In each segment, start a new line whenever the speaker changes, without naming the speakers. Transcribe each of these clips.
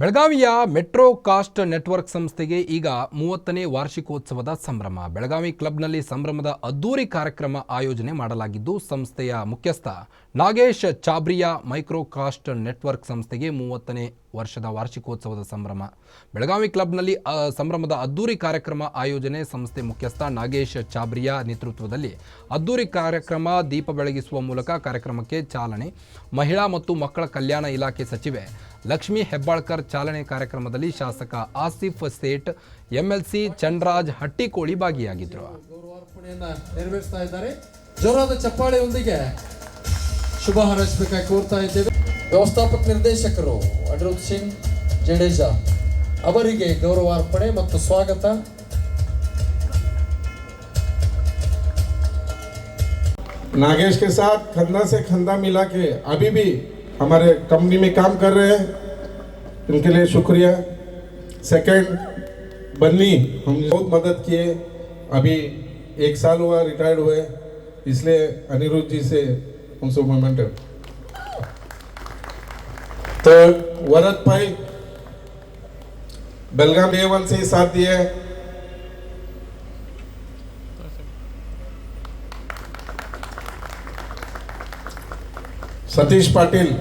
ಬೆಳಗಾವಿಯ metro cast network ಸಂಸ್ಥೆಗೆ ಈಗ ಮೂವತ್ತನೇ ವಾರ್ಷಿಕೋತ್ಸವದ ಸಂಭ್ರಮ. ಬೆಳಗಾವಿ ಕ್ಲಬ್ನಲ್ಲಿ ಸಂಭ್ರಮದ ಅದ್ದೂರಿ ಕಾರ್ಯಕ್ರಮ ಆಯೋಜನೆ ಮಾಡಲಾಗಿದ್ದು, ಸಂಸ್ಥೆಯ ಮುಖ್ಯಸ್ಥ Nagesh Chabria micro cast network ಸಂಸ್ಥೆಗೆ ಮೂವತ್ತನೇ ವರ್ಷದ ವಾರ್ಷಿಕೋತ್ಸವದ ಸಂಭ್ರಮ. ಬೆಳಗಾವಿ ಕ್ಲಬ್ನಲ್ಲಿ ಸಂಭ್ರಮದ ಅದ್ದೂರಿ ಕಾರ್ಯಕ್ರಮ ಆಯೋಜನೆ ಸಂಸ್ಥೆ ಮುಖ್ಯಸ್ಥ ನಾಗೇಶ್ ಚಾಬ್ರಿಯಾ ನೇತೃತ್ವದಲ್ಲಿ ಅದ್ದೂರಿ ಕಾರ್ಯಕ್ರಮ ದೀಪ ಬೆಳಗಿಸುವ ಮೂಲಕ ಕಾರ್ಯಕ್ರಮಕ್ಕೆ ಚಾಲನೆ. ಮಹಿಳಾ ಮತ್ತು ಮಕ್ಕಳ ಕಲ್ಯಾಣ ಇಲಾಖೆ ಸಚಿವೆ ಲಕ್ಷ್ಮೀ ಹೆಬ್ಬಾಳ್ಕರ್ ಚಾಲನೆ ಕಾರ್ಯಕ್ರಮದಲ್ಲಿ ಶಾಸಕ ಆಸಿಫ್ ಸೇಠ್ ಎಂಎಲ್ಸಿ ಚಂದ್ರಾಜ್ ಹಟ್ಟಿಕೋಳಿ ಭಾಗಿಯಾಗಿದ್ದರು
ಗೌರವಾರ್ಪಣೆಯನ್ನ ನೆರವೇರಿಸ್ತಾ ಇದ್ದಾರೆ ಜೋರಾದ ಚಪ್ಪಾಳೆಯೊಂದಿಗೆ ಶುಭ ಹಾರೈಸಬೇಕಾಗಿ ಕೋರ್ತಾ ಇದ್ದೇವೆ ವ್ಯವಸ್ಥಾಪಕ ನಿರ್ದೇಶಕರು ಅನಿರುದ್ಧ್ ಸಿಂಗ್ ಜಡೇಜಾ ಅವರಿಗೆ ಗೌರವಾರ್ಪಣೆ ಮತ್ತು ಸ್ವಾಗತ
नागेश के साथ खंदा से खंदा मिला के अभी भी हमारे कंपनी में काम कर रहे हैं। इनके लिए शुक्रिया। सेकंड बन्नी हम बहुत मदद किए। अभी एक साल हुआ रिटायर्ड हुए। इसलिए अनिरुद्ध जी से उनसे मोमेंट तो वरद भाई, बेलगाम ए वन से ही साथ दिए सतीश पाटिल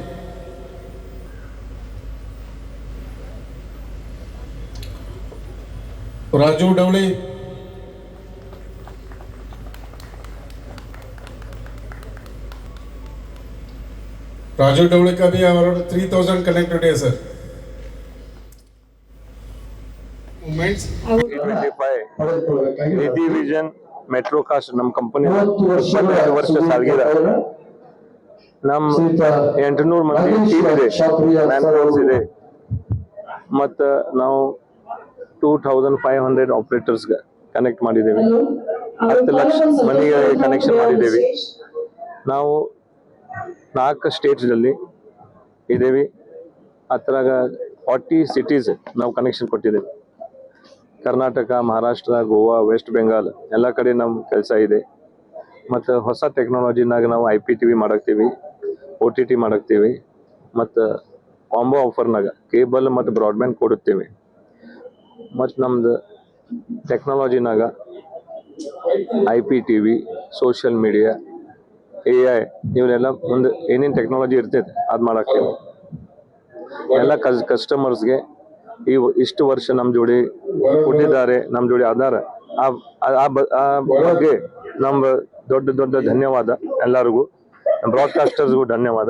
राजू डवळे राजू डवळे का भी अराउंड थ्री थाउजेंड कनेक्टेड है sir movements
twenty five Nidhi vision metro cost ನಮ್ಮ ಕಂಪನಿ ಇಪ್ಪತ್ತೈದು ವರ್ಷ ಸಾಲ್ಗಿರ ನಮ್ ಎಂಟುನೂರು ಮಂದಿ ಟೀಮ್ ಇದೆ ಮ್ಯಾನ್ ಫೋರ್ಸ್ ಇದೆ ಮತ್ತ ನಾವು two thousand five hundred operators connect ಮಾಡಿದ್ದೇವೆ. ಹತ್ತು ಲಕ್ಷ ಮನೆಗೆ ಕನೆಕ್ಷನ್ ಮಾಡಿದ್ದೇವೆ. ನಾವು ನಾಲ್ಕು ಸ್ಟೇಟ್ಸಲ್ಲಿ ಇದ್ದೇವೆ. ಅದ್ರಾಗ ಫಾರ್ಟಿ ಸಿಟೀಸ್ ನಾವು ಕನೆಕ್ಷನ್ ಕೊಟ್ಟಿದ್ದೇವೆ. ಕರ್ನಾಟಕ ಮಹಾರಾಷ್ಟ್ರ ಗೋವಾ ವೆಸ್ಟ್ ಬೆಂಗಾಲ್ ಎಲ್ಲ ಕಡೆ ನಮ್ಮ ಕೆಲಸ ಇದೆ. ಮತ್ತು ಹೊಸ ಟೆಕ್ನಾಲಜಿನಾಗ ನಾವು ಐ ಪಿ ಟಿ ವಿ ಮಾಡಾಕ್ತೀವಿ ಒ ಟಿ ಟಿ ಮಾಡಾಕ್ತೀವಿ ಮತ್ತು ಕಾಂಬೋ ಆಫರ್ನಾಗ ಕೇಬಲ್ ಮತ್ತು ಬ್ರಾಡ್ಬ್ಯಾಂಡ್ ಕೊಡುತ್ತೇವೆ. ಮತ್ತು ನಮ್ದು ಟೆಕ್ನಾಲಜಿನಾಗ I P T V social media A I ಇವನ್ನೆಲ್ಲ ಮುಂದೆ ಏನೇನು ಟೆಕ್ನಾಲಜಿ ಇರ್ತೈತೆ ಅದು ಮಾಡೋಕ್ಕೆ ಎಲ್ಲ ಕಸ್ ಕಸ್ಟಮರ್ಸ್ಗೆ ಈ ಇಷ್ಟು ವರ್ಷ ನಮ್ಮ ಜೋಡಿ ಹುಟ್ಟಿದ್ದಾರೆ ನಮ್ಮ ಜೋಡಿ ಆಧಾರ ಆ ಬಗ್ಗೆ ನಮ್ಮ ದೊಡ್ಡ ದೊಡ್ಡ ಧನ್ಯವಾದ ಎಲ್ಲರಿಗೂ ಬ್ರಾಡ್ಕಾಸ್ಟರ್ಸ್ಗೂ ಧನ್ಯವಾದ.